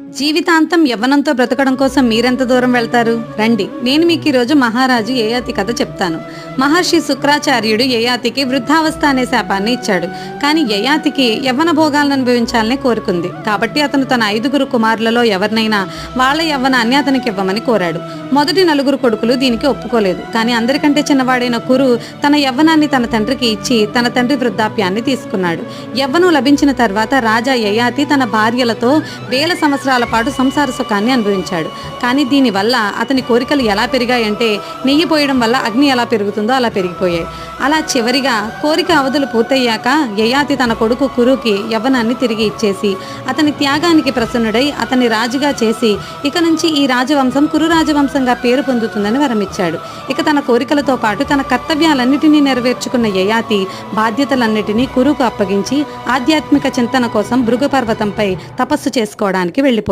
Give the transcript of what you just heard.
జీవితాంతం యవ్వనంతో బ్రతకడం కోసం మీరెంత దూరం వెళ్తారు? రండి నేను మీకు ఈరోజు మహారాజు యయాతి కథ చెప్తాను. మహర్షి శుక్రాచార్యుడు యయాతికి వృద్ధావస్థ అనే శాపాన్ని ఇచ్చాడు. కానీ యయాతికి యవ్వన భోగాలను అనుభవించాలని కోరుకుంది. కాబట్టి అతను తన ఐదుగురు కుమారులలో ఎవరినైనా వాళ్ళ యవ్వనాన్ని అతనికి ఇవ్వమని కోరాడు. మొదటి నలుగురు కొడుకులు దీనికి ఒప్పుకోలేదు. కానీ అందరికంటే చిన్నవాడైన కురు తన యవ్వనాన్ని తన తండ్రికి ఇచ్చి తన తండ్రి వృద్ధాప్యాన్ని తీసుకున్నాడు. యవ్వనం లభించిన తర్వాత రాజా యయాతి తన భార్యలతో వేల సంవత్సరాల పాటు సంసార సుఖాన్ని అనుభవించాడు. కానీ దీనివల్ల అతని కోరికలు ఎలా పెరిగాయంటే నెయ్యి పోయడం వల్ల అగ్ని ఎలా పెరుగుతుందో అలా పెరిగిపోయాయి. అలా చివరిగా కోరిక అవధులు పూర్తయ్యాక యయాతి తన కొడుకు కురుకి యవ్వనాన్ని తిరిగి ఇచ్చేసి అతని త్యాగానికి ప్రసన్నుడై అతన్ని రాజుగా చేసి ఇక నుంచి ఈ రాజవంశం కురు రాజవంశం రాజవంశంగా పేరు పొందుతుందని వరమిచ్చాడు. ఇక తన కోరికలతో పాటు తన కర్తవ్యాలన్నిటినీ నెరవేర్చుకున్న యయాతి బాధ్యతలన్నిటినీ కురుకు అప్పగించి ఆధ్యాత్మిక చింతన కోసం భృగు పర్వతంపై తపస్సు చేసుకోవడానికి వెళ్ళిపోయింది